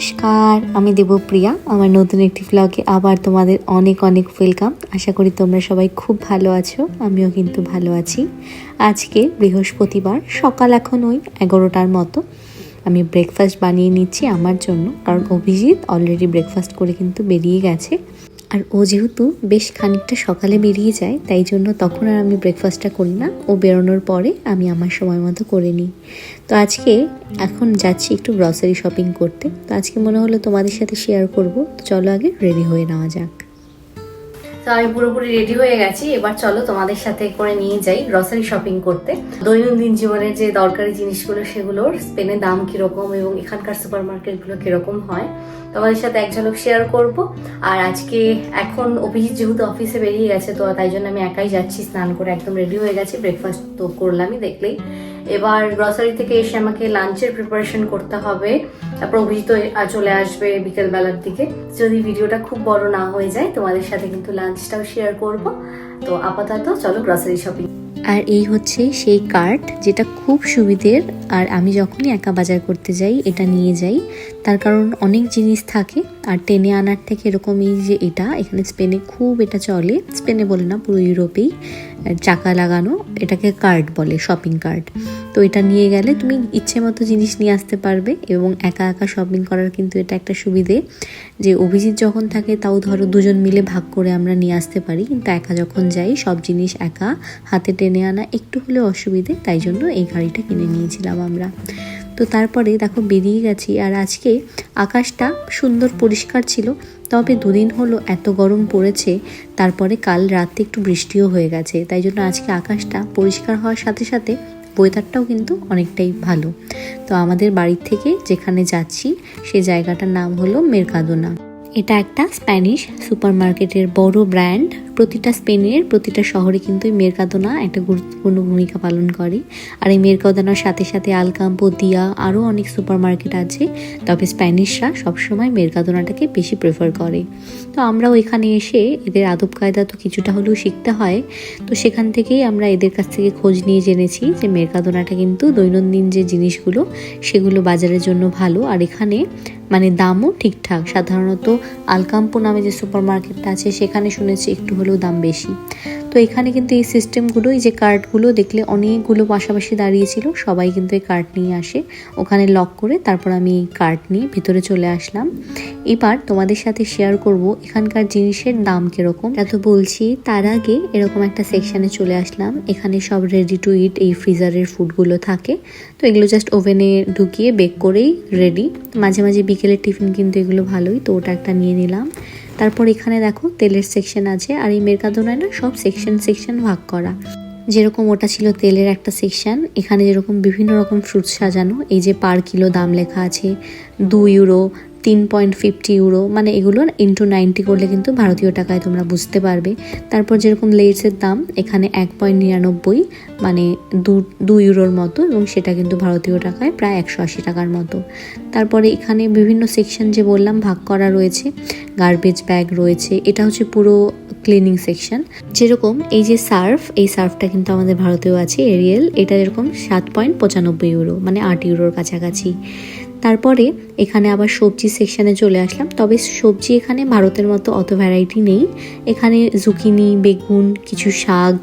নমস্কার, আমি দেবপ্রিয়া, আমার নতুন একটি ব্লগে আবার তোমাদের অনেক অনেক ওয়েলকাম আশা করি তোমরা সবাই খুব ভালো আছো, আমিও কিন্তু ভালো আছি। আজকে বৃহস্পতিবার, সকাল এখন ওই এগারোটার মতো। আমি ব্রেকফাস্ট বানিয়ে নিচ্ছি আমার জন্য, কারণ অভিজিৎ অলরেডি ব্রেকফাস্ট করে কিন্তু বেরিয়ে গেছে। আর ও যেহেতু বেশ খানিকটা সকালে বেরিয়ে যায়, তাই জন্য তখন আর আমি ব্রেকফাস্টটা করি না। ও বেরোনোর পরে আমি আমার সময় মতো করে নিই। তো আজকে এখন যাচ্ছি একটু গ্রসারি শপিং করতে। তো আজকে মনে হলো তোমাদের সাথে শেয়ার করব। তো চলো আগে রেডি হয়ে নেওয়া যাক। আমি পুরোপুরি রেডি হয়ে গেছি। এবার চলো তোমাদের সাথে করে নিয়ে যাই গ্রসারি শপিং করতে। দৈনন্দিন জীবনের যে দরকারি জিনিসগুলো, সেগুলোর স্পেনের দাম কীরকম এবং এখানকার সুপার মার্কেটগুলো কীরকম হয়, তোমাদের সাথে এক ঝলক শেয়ার করব। আর আজকে এখন অভিজিৎ যেহেতু অফিসে বেরিয়ে গেছে, তো তাই জন্য আমি একাই যাচ্ছি, স্নান করে একদম রেডি হয়ে গেছি। ব্রেকফাস্ট তো করলামই দেখলেই। এবার গ্রসারি থেকে এসে আমাকে লাঞ্চের প্রিপারেশন করতে হবে। তারপর অভিজিৎ চলে আসবে বিকেলবেলার দিকে। যদি ভিডিওটা খুব বড় না হয়ে যায়, তোমাদের সাথে কিন্তু লাঞ্চটাও শেয়ার করব। তো আপাতত চলো গ্রসারি শপিং আর এই হচ্ছে সেই কার্ট যেটা খুব সুবিধের, আর আমি যখনই একা বাজার করতে যাই, এটা নিয়ে যাই, তার কারণ অনেক জিনিস থাকে, আর টেনে আনার থেকে এরকমই যে এটা, এখানে স্পেনে খুব এটা চলে স্পেনে বলে না, পুরো ইউরোপেই চাকা লাগানো, এটাকে কার্ড বলে, শপিং কার্ড। তো এটা নিয়ে গেলে তুমি ইচ্ছে মতো জিনিস নিয়ে আসতে পারবে এবং একা একা শপিং করার কিন্তু এটা একটা সুবিধে। যে অভিজিৎ যখন থাকে তাও ধরো দুজন মিলে ভাগ করে আমরা নিয়ে আসতে পারি, কিন্তু একা যখন যাই সব জিনিস একা, হাতে টেনে আনা একটু হলেও অসুবিধে, তাই জন্য এই গাড়িটা কিনে নিয়েছিলাম আমরা। তো তারপরে দেখো বেরিয়ে গেছি আর আজকে আকাশটা সুন্দর পরিষ্কার ছিল, তবে দুদিন হলো এত গরম পড়েছে, তারপরে কাল রাতে একটু বৃষ্টিও হয়ে গেছে, তাই জন্য আজকে আকাশটা পরিষ্কার হওয়ার সাথে সাথে ওয়েদারটাও কিন্তু অনেকটাই ভালো। তো আমাদের বাড়ির থেকে যেখানে যাচ্ছি সেই জায়গাটার নাম হলো মেরকাদোনা। এটা একটা স্প্যানিশ সুপার মার্কেটের বড় ব্র্যান্ড। প্রতিটা স্পেনের, প্রতিটা শহরে কিন্তু এই মেরকাদোনা একটা গুরুত্বপূর্ণ ভূমিকা পালন করে। আর এই মেরকাদোনার সাথে সাথে আলকাম্পো, দিয়া আরও অনেক সুপার মার্কেট আছে। তবে স্প্যানিশরা সবসময় মেরকাদোনাটাকে বেশি প্রেফার করে। তো আমরাও এখানে এসে এদের আদব কায়দা তো কিছুটা হলেও শিখতে হয়। তো সেখান থেকেই আমরা এদের কাছ থেকে খোঁজ নিয়ে জেনেছি যে মেরকাদোনাটা কিন্তু দৈনন্দিন যে জিনিসগুলো, সেগুলো বাজারের জন্য ভালো। আর এখানে মানে দামও ঠিকঠাক। সাধারণত আলকাম্পো নামে যে সুপার মার্কেটটা আছে, সেখানে শুনেছি একটু হলেও দাম বেশি। তো এখানে কিন্তু এই সিস্টেমগুলো এই যে কার্ডগুলো দেখলে অনেকগুলো পাশাপাশি দাঁড়িয়েছিল সবাই কিন্তু এই কার্ড নিয়ে আসে। ওখানে লক করে তারপর আমি এই কার্ড নিয়ে ভিতরে চলে আসলাম। এবার তোমাদের সাথে শেয়ার করব এখানকার জিনিসের দাম কীরকম। এত বলছি, তার আগে এরকম একটা সেকশানে চলে আসলাম। এখানে সব রেডি টু ইট এই ফ্রিজারের ফুডগুলো থাকে। তো এগুলো জাস্ট ওভেনে ঢুকিয়ে বেক করেই রেডি মাঝে মাঝে বিকেলের টিফিন কিন্তু এগুলো ভালোই, তো ওটা একটা নিয়ে নিলাম। তারপর এখানে দেখো তেলের সেকশন আছে আর এই মেরকাদোনায় না সব সেকশন সেকশন ভাগ করা। যেরকম ওটা ছিল তেলের একটা সেকশন এখানে যেরকম বিভিন্ন রকম ফ্রুটস সাজানো, এই যে পার কিলো দাম লেখা আছে, দু ইউরো তিন পয়েন্ট ফিফটি ইউরো মানে এগুলো ইন্টু নাইনটি করলে কিন্তু ভারতীয় টাকায় তোমরা বুঝতে পারবে। তারপর যেরকম লেটসের দাম, এখানে এক পয়েন্ট নিরানব্বই মানে দু দু ইউরোর মতো, এবং সেটা কিন্তু ভারতীয় টাকায় প্রায় একশো আশি টাকার মতো। তারপরে এখানে বিভিন্ন সেকশন যে বললাম, ভাগ করা রয়েছে গার্বেজ ব্যাগ রয়েছে, এটা হচ্ছে পুরো ক্লিনিং সেকশন যেরকম এই যে সার্ফ, এই সার্ফটা কিন্তু আমাদের ভারতেও আছে, এরিয়েল, এটা এরকম সাত পয়েন্ট পঁচানব্বই ইউরো মানে আট ইউরোর কাছাকাছি। তারপরে এখানে আবার সবজি সেকশানে চলে আসলাম। তবে সবজি এখানে ভারতের মতো অত ভ্যারাইটি নেই। এখানে জুকিনি বেগুন, কিছু শাক,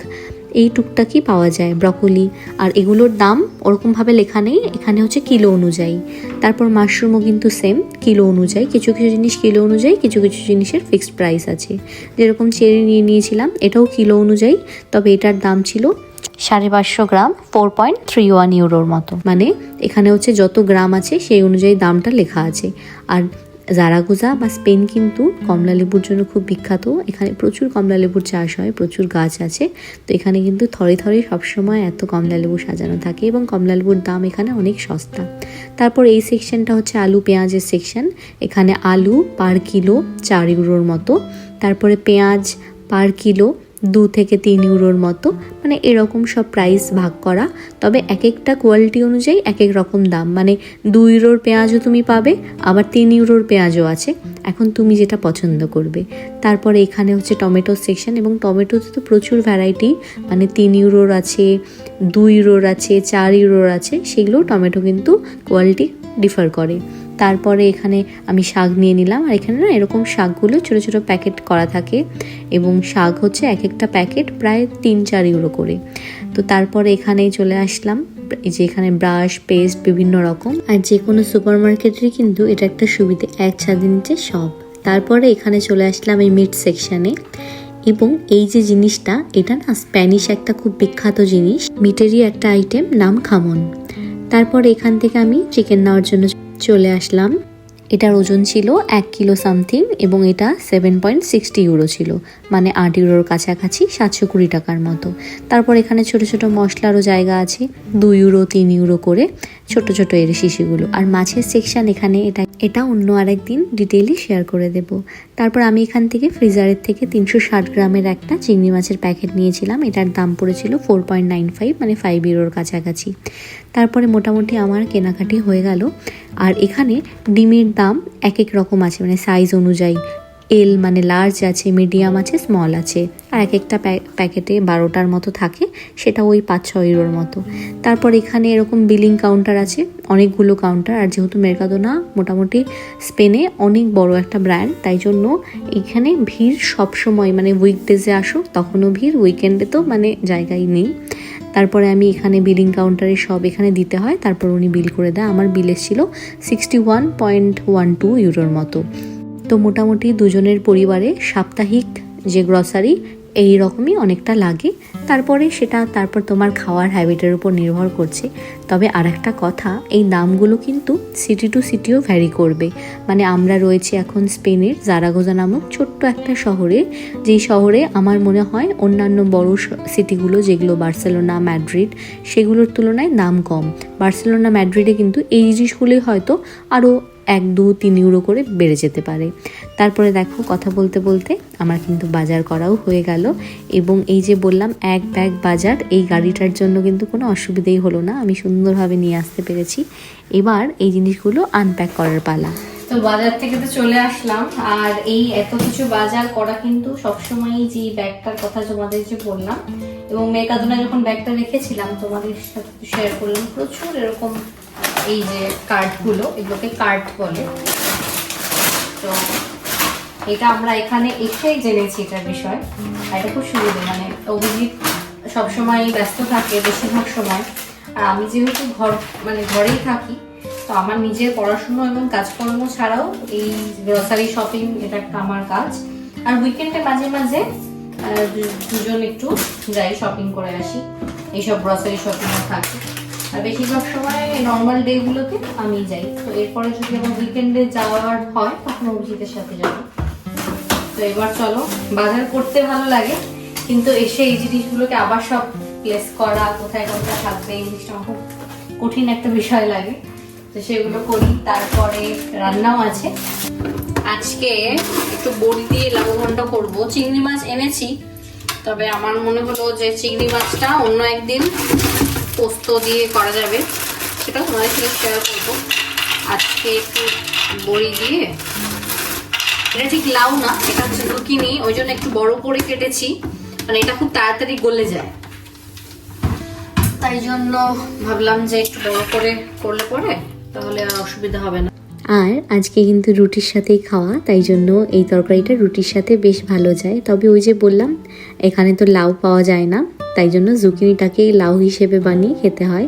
এই টুকটাকই পাওয়া যায় ব্রকলি আর এগুলোর দাম ওরকমভাবে লেখা নেই, এখানে হচ্ছে কিলো অনুযায়ী। তারপর মাশরুমও কিন্তু সেম কিলো অনুযায়ী। কিছু কিছু জিনিস কিলো অনুযায়ী, কিছু কিছু জিনিসের ফিক্সড প্রাইস আছে। যেরকম চেরি নিয়ে নিয়েছিলাম, এটাও কিলো অনুযায়ী, তবে এটার দাম ছিল সাড়ে পাঁচশো gram four point three one ইউরোর মতো। মানে এখানে হচ্ছে যত গ্রাম আছে, সেই অনুযায়ী দামটা লেখা আছে। আর জারাগোজা বা স্পেন কিন্তু কমলা লেবুর জন্য খুব বিখ্যাত। এখানে প্রচুর কমলা লেবুর চাষ হয়, প্রচুর গাছ আছে। তো এখানে কিন্তু থরে থরে সবসময় এত কমলা লেবু সাজানো থাকে এবং কমলা লেবুর দাম এখানে অনেক সস্তা। তারপর এই সেকশনটা হচ্ছে আলু পেঁয়াজের সেকশন এখানে আলু পার কিলো চার ইউরোর মতো। তারপরে পেঁয়াজ পার কিলো দু থেকে তিন ইউরোর মতো মানে এরকম সব প্রাইস ভাগ করা। তবে এক একটা কোয়ালিটি অনুযায়ী এক এক রকম দাম। মানে দু ইউরোর পেঁয়াজও তুমি পাবে, আবার তিন ইউরোর পেঁয়াজও আছে। এখন তুমি যেটা পছন্দ করবে। তারপরে এখানে হচ্ছে টমেটো সেকশন এবং টমেটোতে তো প্রচুর ভ্যারাইটি মানে তিন ইউরোর আছে, দু ইউরোর আছে, চার ইউরোর আছে সেগুলো টমেটো কিন্তু কোয়ালিটি ডিফার করে। তারপরে এখানে আমি শাক নিয়ে নিলাম। আর এখানে না এরকম শাকগুলো ছোটো ছোটো প্যাকেট করা থাকে এবং শাক হচ্ছে এক একটা প্যাকেট প্রায় তিন চার ইউরো করে। তো তারপরে এখানে চলে আসলাম। এই যে এখানে ব্রাশ, পেস্ট বিভিন্ন রকম। আর যে কোনো সুপার মার্কেটেরই কিন্তু এটা একটা সুবিধে, এক ছাদের নিচে সব। তারপরে এখানে চলে আসলাম এই মিট সেকশানে। এবং এই যে জিনিসটা, এটা না স্প্যানিশ একটা খুব বিখ্যাত জিনিস। মিটেরই একটা আইটেম, নাম খামন। তারপর এখান থেকে আমি চিকেন নেওয়ার জন্য চলে আসলাম। এটার ওজন ছিল এক কিলো সামথিং এবং এটা সেভেন পয়েন্ট সিক্সটি ইউরো ছিল মানে আট ইউরোর কাছাকাছি সাতশো কুড়ি টাকার মতো। তারপর এখানে ছোট ছোট মশলারও জায়গা আছে, দু ইউরো, তিন ইউরো করে। ছোট ছোট এর শিশিগুলো। আর মাছের সেকশন এখানে এটা এটা অন্য আরেকদিন ডিটেইলি শেয়ার করে দেব। তারপর আমি এখান থেকে ফ্রিজারের থেকে তিনশো ষাট গ্রামের একটা চিংড়ি মাছের প্যাকেট নিয়েছিলাম। এটার দাম পড়েছিল ফোর পয়েন্ট নাইন ফাইভ মানে ফাইভ ইউরোর কাছাকাছি। তারপরে মোটামুটি আমার কেনাকাটি হয়ে গেল। আর এখানে ডিমের দাম এক এক রকম আছে মানে সাইজ অনুযায়ী। এল মানে লার্জ আছে মিডিয়াম আছে স্মল আছে। আর এক একটা প্যাকেটে বারোটার মতো থাকে, সেটা ওই পাঁচ ছ ইউরোর মতো। তারপর এখানে এরকম বিলিং কাউন্টার আছে, অনেকগুলো কাউন্টার আর যেহেতু মেরকাদোনা মোটামুটি স্পেনে অনেক বড় একটা ব্র্যান্ড তাই জন্য এখানে ভিড় সব সময় মানে উইকডেজে আসো, তখনও ভিড় উইকেন্ডে তো মানে জায়গাই নেই। তারপরে আমি এখানে বিলিং কাউন্টারে সব এখানে দিতে হয়, তারপর উনি বিল করে দেয়। আমার বিল এসেছিল sixty one point one two ইউরোর মতো। তো মোটামুটি দুজনের পরিবারে সাপ্তাহিক যে গ্রসারি এই রকমই অনেকটা লাগে। তারপরে সেটা তারপর তোমার খাওয়ার হ্যাবিটের উপর নির্ভর করছে। তবে আর একটা কথা, এই দামগুলো কিন্তু সিটি টু সিটিও ভ্যারি করবে। মানে আমরা রয়েছি এখন স্পেনের জারাগোজা নামক ছোট্ট একটা শহরে। যেই শহরে আমার মনে হয় অন্যান্য বড় সিটিগুলো যেগুলো বার্সেলোনা ম্যাড্রিড সেগুলোর তুলনায় দাম কম। বার্সেলোনা ম্যাড্রিডে কিন্তু এই জিনিসগুলোই হয়তো আরও এক দু তিন ইউরো করে বেড়ে যেতে পারে। তারপরে দেখো কথা বলতে বলতে আমার কিন্তু বাজার করাও হয়ে গেল এবং এই যে বললাম এক ব্যাগ বাজার, এই গাড়িটার জন্য কিন্তু কোনো অসুবিধেই হলো না। আমি সুন্দরভাবে নিয়ে আসতে পেরেছি। এবার এই জিনিসগুলো আনপ্যাক করার পালা। তো বাজার থেকে তো চলে আসলাম। আর এই এত কিছু বাজার করা কিন্তু সবসময় যে ব্যাগটার কথা তোমাদের যে বললাম এবং মেকাদোনা যখন ব্যাগটা রেখেছিলাম, তোমাদের সাথে শেয়ার করলাম। প্রচুর এরকম এই যে কার্ডগুলো এগুলোকে কার্ড বলে। তো এটা আমরা এখানে এসেই জেনেছি এটার বিষয়। এটা খুব সুবিধে মানে অভিজিৎ সবসময় ব্যস্ত থাকে বেশিরভাগ সময়। আর আমি যেহেতু ঘর মানে ঘরেই থাকি, তো আমার নিজের পড়াশুনো এবং কাজকর্ম ছাড়াও এই গ্রসারি শপিং এটা একটা আমার কাজ। আর উইকেন্ডে মাঝে মাঝে দুজন একটু যাই শপিং করে আসি। এইসব গ্রসারি শপিংও থাকে। আর বেশিরভাগ সময় নর্মাল ডেগুলোতে আমি যাই। তো এরপরে যদি আমার উইকেন্ডে যাওয়ার হয়, তখন অভিজিতের সাথে যাব। তো এবার চলো, বাজার করতে ভালো লাগে, কিন্তু এসে এই জিনিসগুলোকে আবার সব প্লেস করা, কোথায় কোথায় থাকবে, এই জিনিসটা খুব কঠিন একটা বিষয় লাগে। তো সেগুলো করি, তারপরে রান্নাও আছে। আজকে একটু বড়ি দিয়ে লাউ ঘন্ট করব। চিংড়ি মাছ এনেছি, তবে আমার মনে হলো যে চিংড়ি মাছটা অন্য একদিন পোস্ত দিয়ে করা যাবে, সেটা তোমাদের সাথে শেয়ার করব। আজকে একটু বড়ি দিয়ে। এটা ঠিক লাউ না, এটা হচ্ছে জুকিনি ওই জন্য একটু বড় করে কেটেছি। মানে এটা খুব তাড়াতাড়ি গলে যায়। তাই জন্য ভাবলাম যে একটু বড় করে করলে পরে, তাহলে আর অসুবিধা হবে না। আর আজকে কিন্তু রুটির সাথেই খাওয়া, তাই জন্য এই তরকারিটা রুটির সাথে বেশ ভালো যায়। তবে ওই যে বললাম, এখানে তো লাউ পাওয়া যায় না। তাই জন্য জুকিনিটাকে লাউ হিসেবে বানিয়ে খেতে হয়।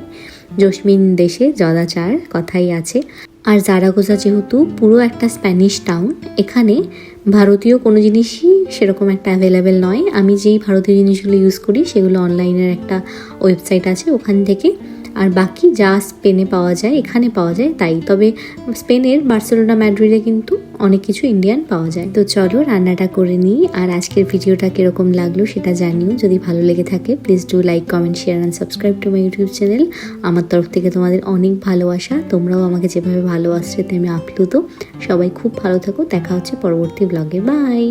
জসমিন দেশে জদাচার কথাই আছে। আর জারাগোজা যেহেতু পুরো একটা স্প্যানিশ টাউন, এখানে ভারতীয় কোনো জিনিসই সেরকম একটা অ্যাভেলেবেল নয়। আমি যেই ভারতীয় জিনিসগুলো ইউজ করি সেগুলো অনলাইনের একটা ওয়েবসাইট আছে, ওখান থেকে আর বাকি যা স্পেনে পাওয়া যায়, এখানে পাওয়া যায়, তাই। তবে স্পেনের বার্সেলোনা ম্যাড্রিডে কিন্তু অনেক কিছু ইন্ডিয়ান পাওয়া যায়। তো চলো রান্নাটা করে নিই, আর আজকের ভিডিওটা কীরকম লাগল সেটা জানিও। যদি ভালো লেগে থাকে please do like comment share and subscribe to my YouTube channel আমার তরফ থেকে তোমাদের অনেক ভালোবাসা। তোমরাও আমাকে যেভাবে ভালোবাসছে তেমনি আপ্লুত। সবাই খুব ভালো থাকো। দেখা হচ্ছে পরবর্তী ব্লগে বাই